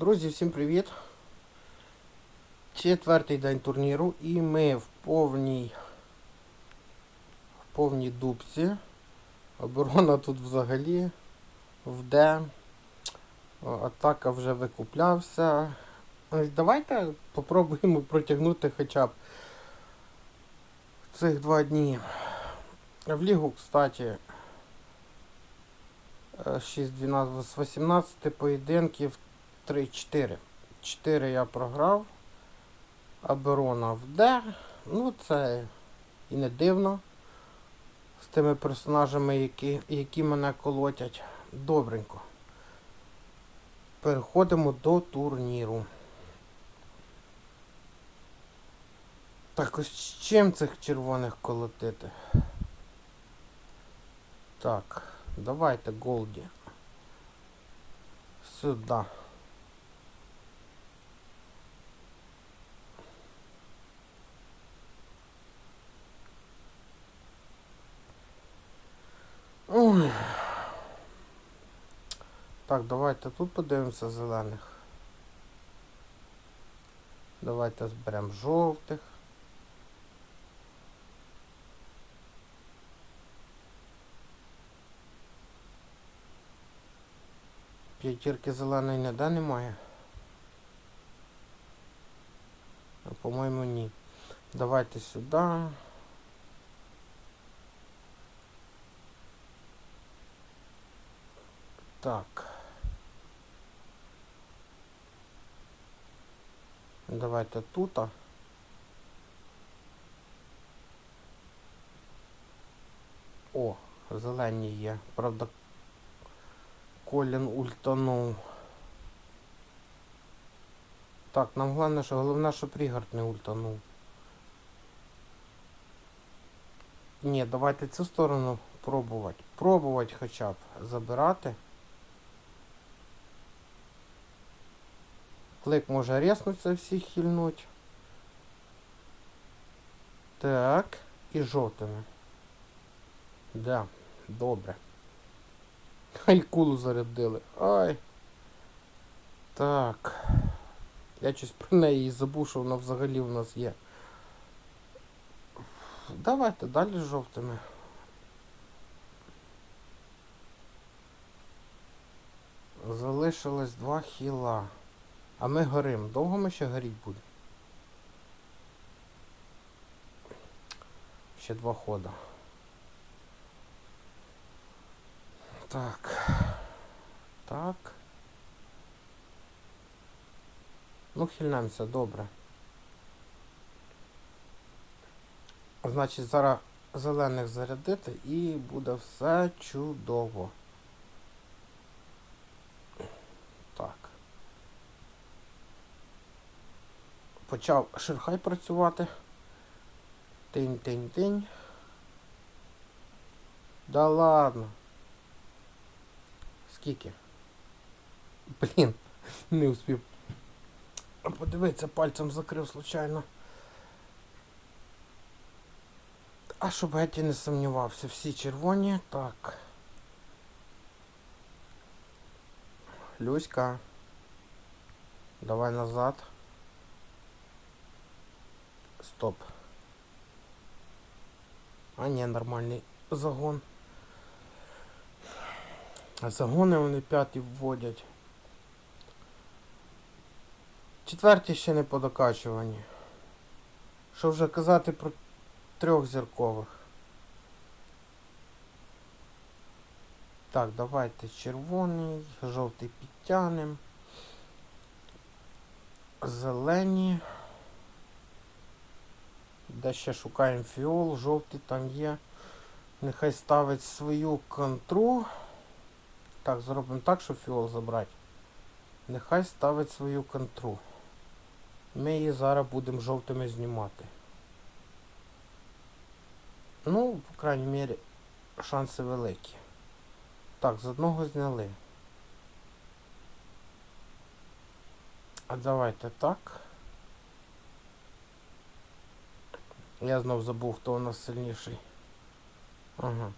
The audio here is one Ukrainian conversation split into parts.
Друзі, всім привіт! Четвертий день турніру і ми в повній в повній дубці. Оборона тут взагалі в Д. Атака вже викуплявся. Давайте попробуємо протягнути хоча б цих два дні. В лігу, кстати, е, 6-12 з 18 поєдинків 3-4. 4 я програв. Оборона в Д. Ну, це і не дивно. З тими персонажами, які, які мене колотять. Добренько. Переходимо до турніру. Так, ось чим цих червоних колотити? Так, давайте Голді. Сюди. Так, давайте тут подивимося зелених. Давайте зберемо жовтих. П'ятірки зеленої ніде немає. По-моєму, ні. Давайте сюди. Так. Давайте тут. О, зелені є. Правда, Колін ультанув. Так, нам головне, що головне, що пригорд не ультанув. Ні, давайте цю сторону пробувати. Пробувати хоча б забирати. Клик може резнуться всіх хильнуть. Так, і жовтими. Да, добре. Ай, кулу зарядили. Ай. Так. Я щось про неї забув, що вона взагалі в нас є. Давайте далі жовтими. Залишилось два хіла. А ми горим. Довго ми ще горіть будемо? Ще два хода. Так. Так. Ну, хильнемося, добре. Значить, зараз зелених зарядити і буде все чудово. Так. Почав шерхай працювати. Тинь-тинь-тинь. Да ладно. Скільки? Блін, не успів. Подивитися, пальцем закрив случайно. А щоб Еті не сумнівався, всі червоні. Так. Люська. Давай назад. Стоп. А ні, нормальний загон. Загони вони п'яті вводять. Четверті ще не по докачуванні. Що вже казати про трьох зіркових. Так, давайте червоний, жовтий підтягнем. Зелені. Де ще шукаємо фіол, жовтий там є. Нехай ставить свою контру. Так, зробимо так, щоб фіол забрати. Нехай ставить свою контру. Ми її зараз будемо жовтими знімати. Ну, по крайній мірі, шанси великі. Так, з одного зняли. А давайте так. Я знов забув, хто у нас сильніший. Ага.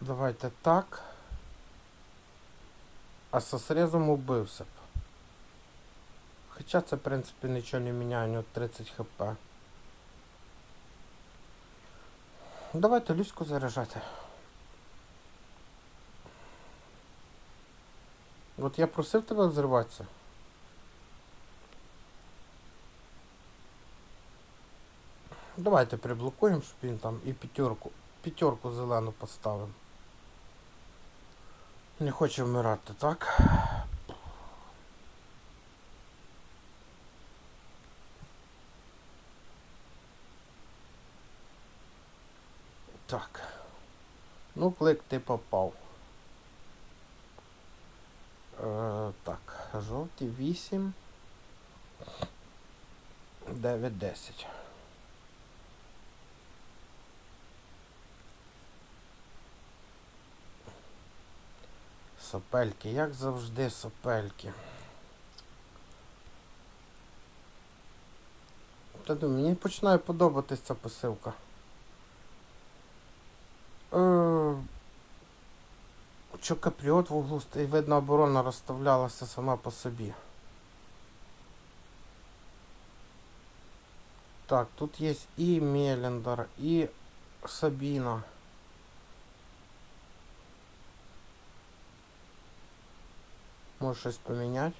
Давайте так. А со срезом убився б. Хоча це, в принципі, нічого не міняє, у нього 30 хп. Давайте Люську заряджати. От я просив тебе взриватися. Давайте приблокуємо, щоб він там і п'ятерку, п'ятерку зелену поставив. Не хоче вмирати, так? Так. Ну, клик ти попав. Е, так, жовті 8. 9, 10. Сопельки, як завжди, сопельки. Та думаю, мені починає подобатись ця посилка. Е, Що капріот в углу стоїть, видно, оборона розставлялася сама по собі. Так, тут є і Мелендер, і Сабіна. Може щось поміняти?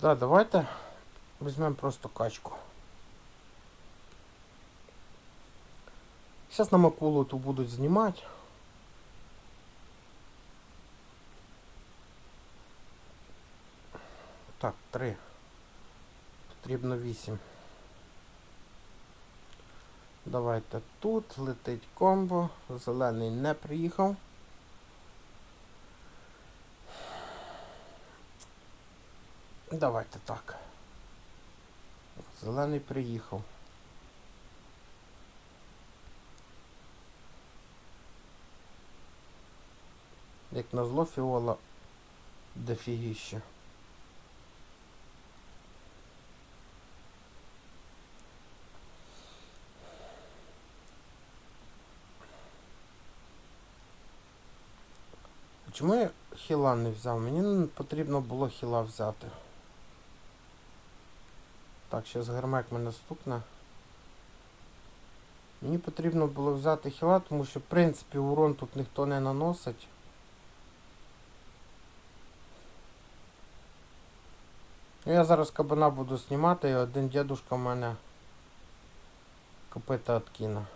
Да, давайте візьмемо просто качку. Зараз на макулу ту будуть знімати. Так, три. Потрібно вісім. Давайте тут летить комбо. Зелений не приїхав. Давайте так. Зелений приїхав. Як назло фіола дофігіще. Чому я хіла не взяв? Мені потрібно було хіла взяти. Так, зараз гермек мене стукне. Мені потрібно було взяти хіла, тому що в принципі урон тут ніхто не наносить. Ну, Я зараз кабана буду знімати і один дедушка в мене копита откине.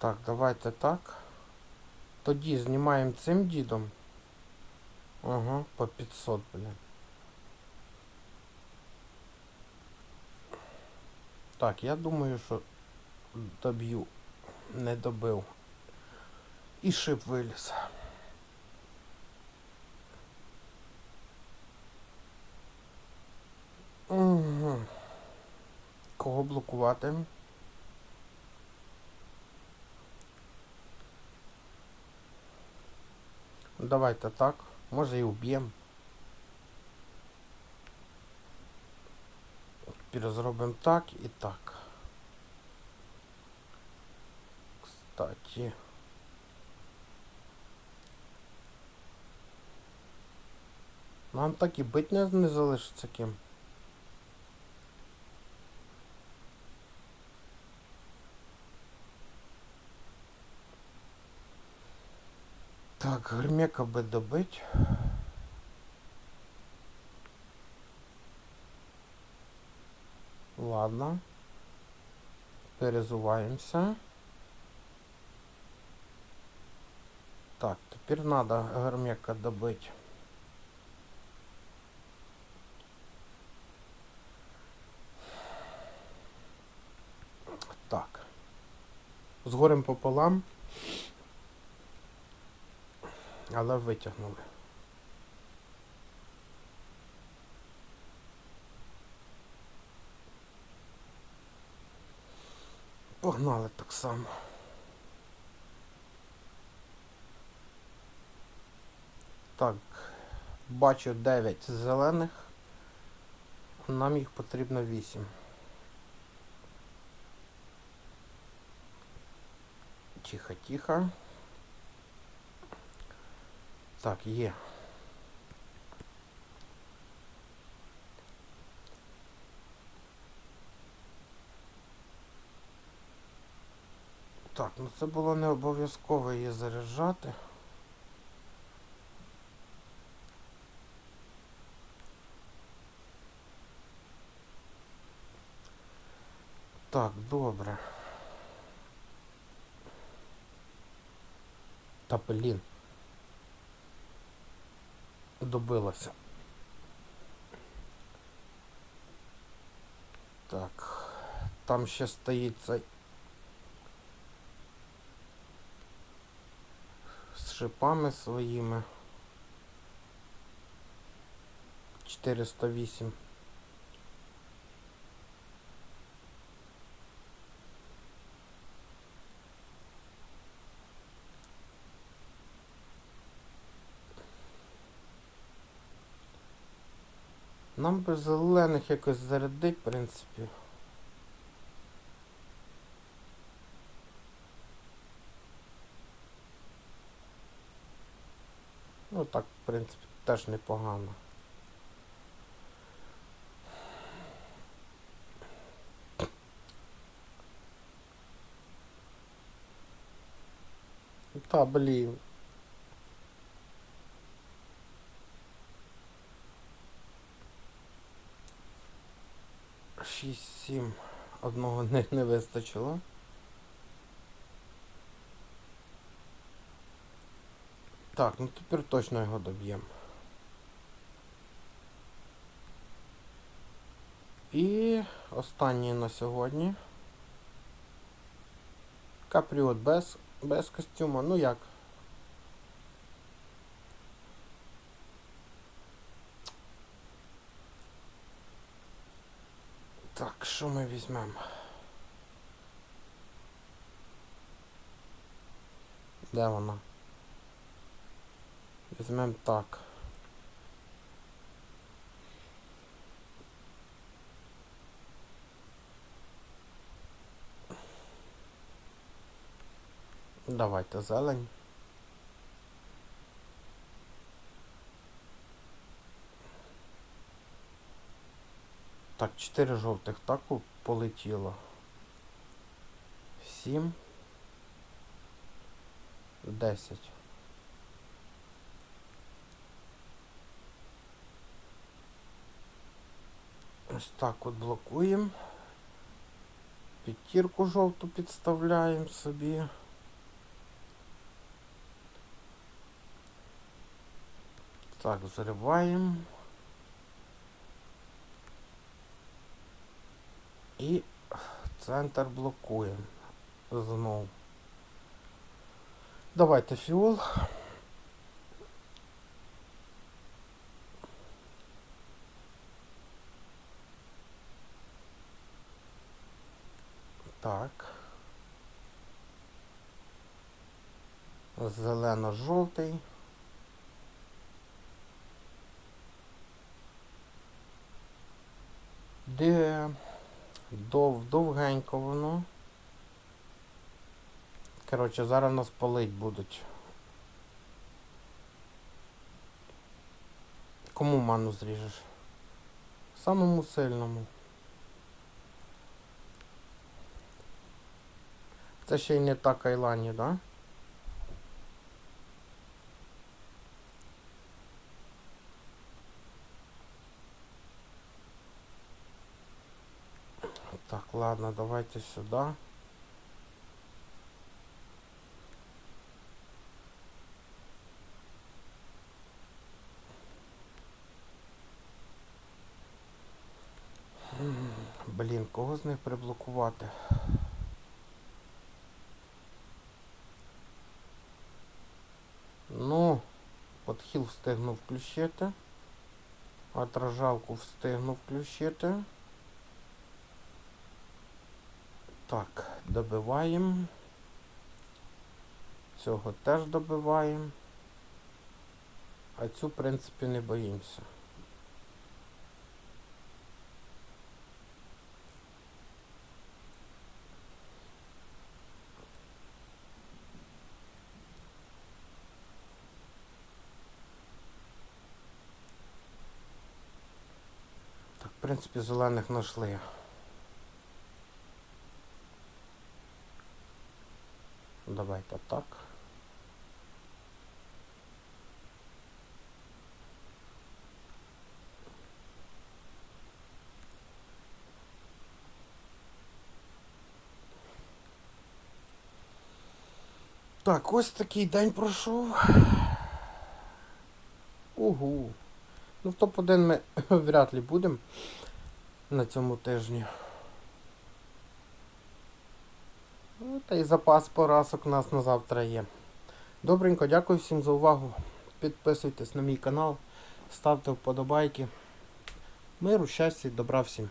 Так, давайте так. Тоді знімаємо цим дідом. Ага, по 500, блін. Так, я думаю, що доб'ю. Не добив. І шип виліз. Кого блокувати? Давайте так. Може і вб'ємо. Тепер зробимо так і так. Кстати. Нам так і бить не, не залишиться ким. Так, гермека би добить. Ладно. Перезуваємося. Так, тепер надо гермека добить. Так. З горем пополам але витягнули. Погнали так само. Так, бачу 9 зелених, нам їх потрібно 8. Тихо, тихо. Так, є. Так, ну це було не обов'язково її заряджати. Так, добре. Та блін. Добилася. Так. Там ще стоїть цей. З шипами своїми. 408. Би зелених якось зарядить, в принципі. Ну так, в принципі, теж непогано. Та, блін. Шість, сім. Одного не, не вистачило. Так, ну тепер точно його доб'ємо. І останній на сьогодні. Капріот без, без костюма. Ну як? Так, що ми візьмемо? Де вона? Візьмемо так. Давайте зелень. Так, 4 жовтих так полетіло. 7. 10. Ось так от блокуємо. П'ятірку жовту підставляємо собі. Так, взриваємо. І центр блокуємо. Знову. Давайте фіол. Так. Зелено-жовтий. Де дов, довгенько воно. Коротше, зараз нас палить будуть. Кому ману зріжеш? Самому сильному. Це ще й не та кайлані, да? Так, ладно, давайте сюда. Блін, кого з них приблокувати? Ну, подхил встигну включити. Отражалку встигну включити. Так, добиваємо. Цього теж добиваємо. А цю, в принципі, не боїмося. Так, в принципі, зелених знайшли. Давайте так. Так, ось такий день пройшов. Угу. Ну, в топ-1 ми вряд ли будемо на цьому тижні. Ну, та й запас поразок у нас на завтра є. Добренько, дякую всім за увагу. Підписуйтесь на мій канал, ставте вподобайки. Миру, щастя добра всім.